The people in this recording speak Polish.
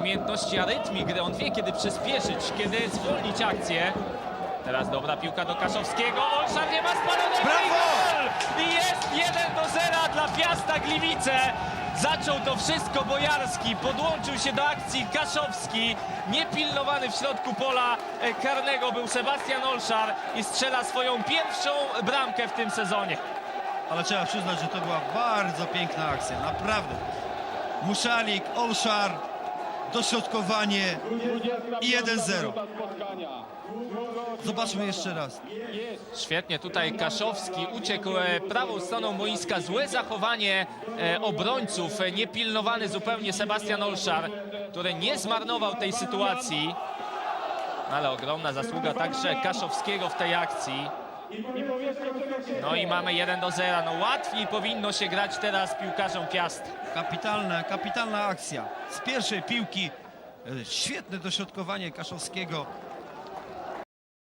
umiejętności arytmii gry. On wie, kiedy przyspieszyć, kiedy zwolnić akcję. Teraz dobra piłka do Kaszowskiego. Olszar nie ma spalonego Brawo! i gol! I jest 1 do 0 dla Piasta Gliwice. Zaczął to wszystko Bojarski, podłączył się do akcji Kaszowski. Niepilnowany w środku pola e, karnego był Sebastian Olszar i strzela swoją pierwszą bramkę w tym sezonie. Ale trzeba przyznać, że to była bardzo piękna akcja, naprawdę. Muszalik, Olszar, dośrodkowanie i 1-0. Zobaczmy jeszcze raz. Świetnie tutaj Kaszowski uciekł e, prawą stroną boiska. Złe zachowanie e, obrońców, e, niepilnowany zupełnie Sebastian Olszar, który nie zmarnował tej sytuacji. Ale ogromna zasługa także Kaszowskiego w tej akcji. No i mamy 1 do 0. No łatwiej powinno się grać teraz piłkarzom Piast. Kapitalna, kapitalna akcja. Z pierwszej piłki e, świetne dośrodkowanie Kaszowskiego.